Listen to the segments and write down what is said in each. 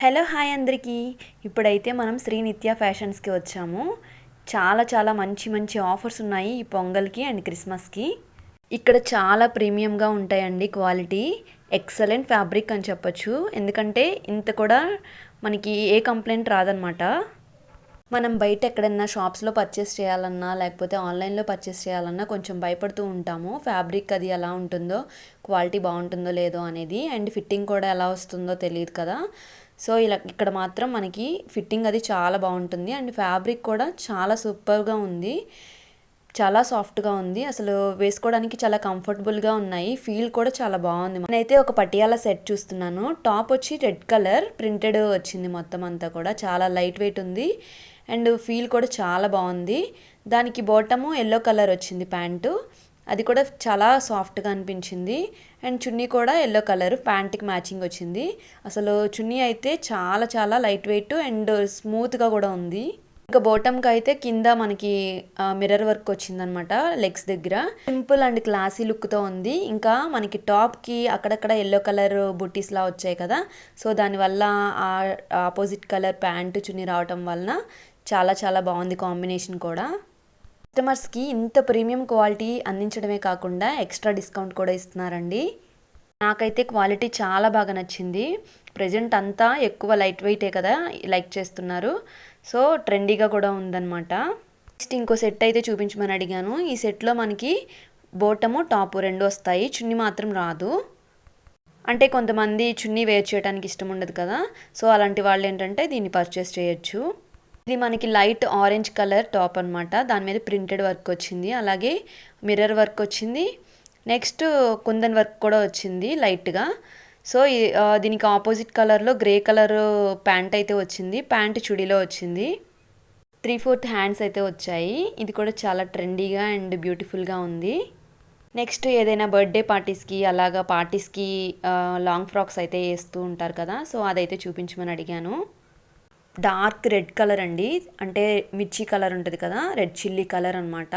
Hello hi అందరికీ. ఇప్పుడైతే మనం శ్రీ నిత్య ఫ్యాషన్స్కి వచ్చాము. చాలా చాలా మంచి మంచి ఆఫర్స్ ఉన్నాయి ఈ పొంగల్కి అండ్ క్రిస్మస్కి. ఇక్కడ చాలా ప్రీమియంగా ఉంటాయండి క్వాలిటీ. ఎక్సలెంట్ ఫ్యాబ్రిక్ అని చెప్పొచ్చు. ఎందుకంటే ఇంత కూడా మనకి ఏ కంప్లైంట్ రాదనమాట. మనం బయట ఎక్కడన్నా షాప్స్లో పర్చేస్ చేయాలన్నా లేకపోతే ఆన్లైన్లో పర్చేస్ చేయాలన్నా కొంచెం భయపడుతూ ఉంటాము. ఫ్యాబ్రిక్ అది ఎలా ఉంటుందో క్వాలిటీ బాగుంటుందో లేదో అనేది. అండ్ ఫిట్టింగ్ కూడా ఎలా వస్తుందో తెలియదు కదా. సో ఇలా ఇక్కడ మాత్రం మనకి ఫిట్టింగ్ అది చాలా బాగుంటుంది. అండ్ ఫ్యాబ్రిక్ కూడా చాలా సూపర్గా ఉంది. చాలా సాఫ్ట్గా ఉంది. అసలు వేసుకోవడానికి చాలా కంఫర్టబుల్గా ఉన్నాయి. ఫీల్ కూడా చాలా బాగుంది. నేనైతే ఒక పటియాల సెట్ చూస్తున్నాను. టాప్ వచ్చి రెడ్ కలర్ ప్రింటెడ్ వచ్చింది మొత్తం అంతా కూడా. చాలా లైట్ వెయిట్ ఉంది. అండ్ ఫీల్ కూడా చాలా బాగుంది. దానికి బాటము ఎల్లో కలర్ వచ్చింది ప్యాంటు. అది కూడా చాలా సాఫ్ట్గా అనిపించింది. అండ్ చున్నీ కూడా ఎల్లో కలర్ ప్యాంట్కి మ్యాచింగ్ వచ్చింది. అసలు చున్నీ అయితే చాలా చాలా లైట్ వెయిట్ అండ్ స్మూత్గా కూడా ఉంది. ఇంకా బోటంకి అయితే కింద మనకి మిర్రర్ వర్క్ వచ్చిందనమాట లెగ్స్ దగ్గర. సింపుల్ అండ్ క్లాసీ లుక్తో ఉంది. ఇంకా మనకి టాప్కి అక్కడక్కడ ఎల్లో కలర్ బుట్టీస్లా వచ్చాయి కదా. సో దానివల్ల ఆ ఆపోజిట్ కలర్ ప్యాంటు చున్నీ రావటం వలన చాలా చాలా బాగుంది కాంబినేషన్ కూడా. కస్టమర్స్కి ఇంత ప్రీమియం క్వాలిటీ అందించడమే కాకుండా ఎక్స్ట్రా డిస్కౌంట్ కూడా ఇస్తున్నారండి. నాకైతే క్వాలిటీ చాలా బాగా నచ్చింది. ప్రజెంట్ అంతా ఎక్కువ లైట్ వెయిటే కదా లైక్ చేస్తున్నారు. సో ట్రెండీగా కూడా ఉందన్నమాట. నెక్స్ట్ ఇంకో సెట్ అయితే చూపించమని అడిగాను. ఈ సెట్లో మనకి బోటము టాపు రెండు వస్తాయి. చున్నీ మాత్రం రాదు. అంటే కొంతమంది చున్నీ వేర్ చేయడానికి ఇష్టం ఉండదు కదా. సో అలాంటి వాళ్ళు ఏంటంటే దీన్ని పర్చేస్ చేయొచ్చు. ఇది మనకి లైట్ ఆరెంజ్ కలర్ టాప్ అనమాట దాని మీద ప్రింటెడ్ వర్క్ వచ్చింది. అలాగే మిర్రర్ వర్క్ వచ్చింది. నెక్స్ట్ కుందన్ వర్క్ కూడా వచ్చింది లైట్గా. సో దీనికి ఆపోజిట్ కలర్లో గ్రే కలర్ ప్యాంట్ అయితే వచ్చింది. ప్యాంట్ చుడీలో వచ్చింది. త్రీ ఫోర్త్ హ్యాండ్స్ అయితే వచ్చాయి. ఇది కూడా చాలా ట్రెండీగా అండ్ బ్యూటిఫుల్గా ఉంది. నెక్స్ట్ ఏదైనా బర్త్డే పార్టీస్కి అలాగా పార్టీస్కి లాంగ్ ఫ్రాక్స్ అయితే వేస్తూ ఉంటారు కదా. సో అదైతే చూపించమని అడిగాను. డార్క్ రెడ్ కలర్ అండి. అంటే మిర్చి కలర్ ఉంటుంది కదా రెడ్ చిల్లీ కలర్ అనమాట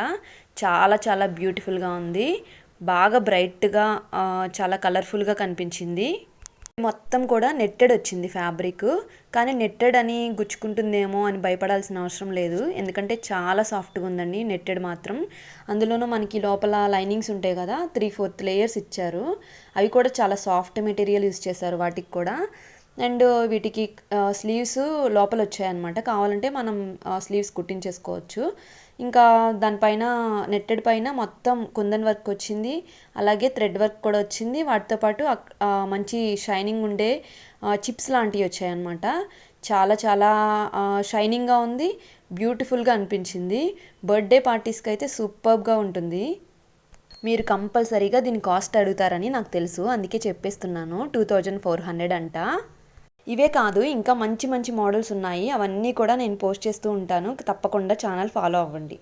చాలా చాలా బ్యూటిఫుల్గా ఉంది. బాగా బ్రైట్గా చాలా కలర్ఫుల్గా కనిపించింది. మొత్తం కూడా నెట్టెడ్ వచ్చింది ఫ్యాబ్రిక్. కానీ నెట్టెడ్ అని గుచ్చుకుంటుందేమో అని భయపడాల్సిన అవసరం లేదు. ఎందుకంటే చాలా సాఫ్ట్గా ఉందండి నెట్టెడ్ మాత్రం. అందులోనూ మనకి లోపల లైనింగ్స్ ఉంటాయి కదా త్రీ ఫోర్త్ లేయర్స్ ఇచ్చారు. అవి కూడా చాలా సాఫ్ట్ మెటీరియల్ యూస్ చేశారు వాటికి కూడా. అండ్ వీటికి స్లీవ్స్ లోపల వచ్చాయన్నమాట కావాలంటే మనం స్లీవ్స్ కుట్టించేసుకోవచ్చు. ఇంకా దానిపైన నెట్టెడ్ పైన మొత్తం కుందన్ వర్క్ వచ్చింది. అలాగే థ్రెడ్ వర్క్ కూడా వచ్చింది. వాటితో పాటు మంచి షైనింగ్ ఉండే చిప్స్ లాంటివి వచ్చాయన్నమాట. చాలా చాలా షైనింగ్గా ఉంది. బ్యూటిఫుల్గా అనిపించింది. బర్త్డే పార్టీస్కి అయితే సూపర్గా ఉంటుంది. మీరు కంపల్సరీగా దీని కాస్ట్ అడుగుతారని నాకు తెలుసు. అందుకే చెప్పేస్తున్నాను. టూ థౌజండ్ ఫోర్ హండ్రెడ్ అంట. ఇవే కాదు ఇంకా మంచి మంచి మోడల్స్ ఉన్నాయి. అవన్నీ కూడా నేను పోస్ట్ చేస్తూ ఉంటాను. తప్పకుండా ఛానల్ ఫాలో అవ్వండి.